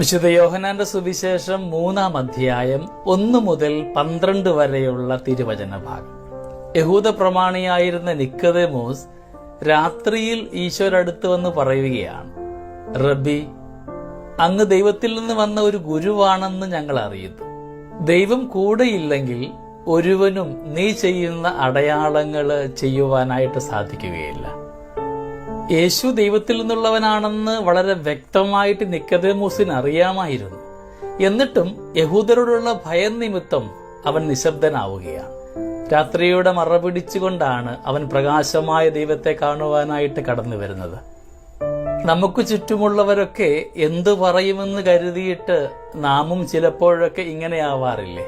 വിശുദ്ധ യോഹനാന്റെ സുവിശേഷം മൂന്നാം അധ്യായം ഒന്ന് മുതൽ പന്ത്രണ്ട് വരെയുള്ള തിരുവചന ഭാഗം. യഹൂദ പ്രമാണിയായിരുന്ന നിക്കതേമോസ് രാത്രിയിൽ ഈശോരടുത്ത് വന്ന് പറയുകയാണ് റബി അങ്ങ് ദൈവത്തിൽ നിന്ന് വന്ന ഒരു ഗുരുവാണെന്ന് ഞങ്ങൾ അറിയുന്നു. ദൈവം കൂടെയില്ലെങ്കിൽ ഒരുവനും നീ ചെയ്യുന്ന അടയാളങ്ങൾ ചെയ്യുവാനായിട്ട് സാധിക്കുകയില്ല. യേശു ദൈവത്തിൽ നിന്നുള്ളവനാണെന്ന് വളരെ വ്യക്തമായിട്ട് നിക്കതമൂസിന് അറിയാമായിരുന്നു. എന്നിട്ടും യഹൂദരോടുള്ള ഭയം നിമിത്തം അവൻ നിശബ്ദനാവുകയാണ്. രാത്രിയുടെ മറ പിടിച്ചുകൊണ്ടാണ് അവൻ പ്രകാശമായ ദൈവത്തെ കാണുവാനായിട്ട് കടന്നു വരുന്നത്. നമുക്ക് ചുറ്റുമുള്ളവരൊക്കെ എന്തു പറയുമെന്ന് കരുതിയിട്ട് നാമും ചിലപ്പോഴൊക്കെ ഇങ്ങനെയാവാറില്ലേ?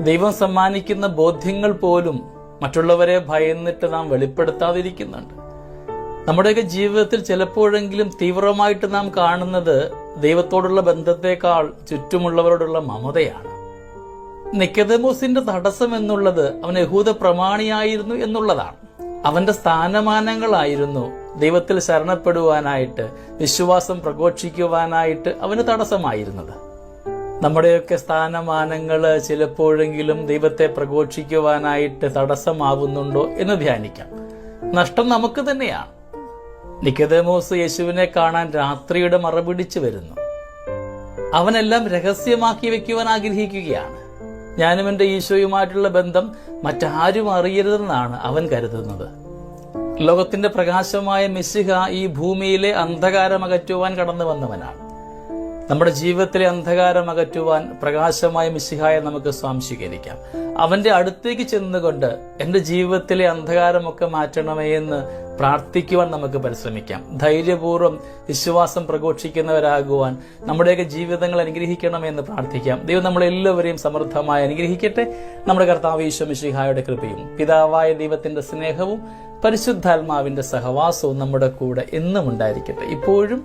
ദൈവം സമ്മാനിക്കുന്ന ബോധ്യങ്ങൾ പോലും മറ്റുള്ളവരെ ഭയന്നിട്ട് നാം വെളിപ്പെടുത്താതിരിക്കുന്നുണ്ട്. നമ്മുടെയൊക്കെ ജീവിതത്തിൽ ചിലപ്പോഴെങ്കിലും തീവ്രമായിട്ട് നാം കാണുന്നത് ദൈവത്തോടുള്ള ബന്ധത്തെക്കാൾ ചുറ്റുമുള്ളവരോടുള്ള മമതയാണ്. നിക്കതമോസിന്റെ തടസ്സം എന്നുള്ളത് അവൻ യഹൂദ പ്രമാണിയായിരുന്നു എന്നുള്ളതാണ്. അവന്റെ സ്ഥാനമാനങ്ങളായിരുന്നു ദൈവത്തിൽ ശരണപ്പെടുവാനായിട്ട് വിശ്വാസം പ്രഘോഷിക്കുവാനായിട്ട് അവന് തടസ്സമായിരുന്നത്. നമ്മുടെയൊക്കെ സ്ഥാനമാനങ്ങൾ ചിലപ്പോഴെങ്കിലും ദൈവത്തെ പ്രഘോഷിക്കുവാനായിട്ട് തടസ്സമാവുന്നുണ്ടോ എന്ന് ധ്യാനിക്കാം. നഷ്ടം നമുക്ക് തന്നെയാണ്. നിക്കതമോസ് യേശുവിനെ കാണാൻ രാത്രിയുടെ മറപിടിച്ചു വരുന്നു. അവനെല്ലാം രഹസ്യമാക്കി വെക്കുവാൻ ആഗ്രഹിക്കുകയാണ്. ഞാനും എന്റെ ഈശോയുമായിട്ടുള്ള ബന്ധം മറ്റാരും അറിയരുതെന്നാണ് അവൻ കരുതുന്നത്. ലോകത്തിന്റെ പ്രകാശമായ മിശിഹ ഈ ഭൂമിയിലെ അന്ധകാരം അകറ്റുവാൻ കടന്നു വന്നവനാണ്. നമ്മുടെ ജീവിതത്തിലെ അന്ധകാരം അകറ്റുവാൻ പ്രകാശമായ മിശിഹായെ നമുക്ക് സ്വാംശീകരിക്കാം. അവന്റെ അടുത്തേക്ക് ചെന്നുകൊണ്ട് എന്റെ ജീവിതത്തിലെ അന്ധകാരമൊക്കെ മാറ്റണമേ എന്ന് പ്രാർത്ഥിക്കുവാൻ നമുക്ക് പരിശ്രമിക്കാം. ധൈര്യപൂർവം വിശ്വാസം പ്രഘോഷിക്കുന്നവരാകുവാൻ നമ്മുടെയൊക്കെ ജീവിതങ്ങൾ അനുഗ്രഹിക്കണമെന്ന് പ്രാർത്ഥിക്കാം. ദൈവം നമ്മളെല്ലാവരെയും സമൃദ്ധമായി അനുഗ്രഹിക്കട്ടെ. നമ്മുടെ കർത്താവ് ഈശോ മിശിഹായുടെ കൃപയും പിതാവായ ദൈവത്തിന്റെ സ്നേഹവും പരിശുദ്ധാത്മാവിന്റെ സഹവാസവും നമ്മുടെ കൂടെ എന്നും ഉണ്ടായിരിക്കട്ടെ. ഇപ്പോഴും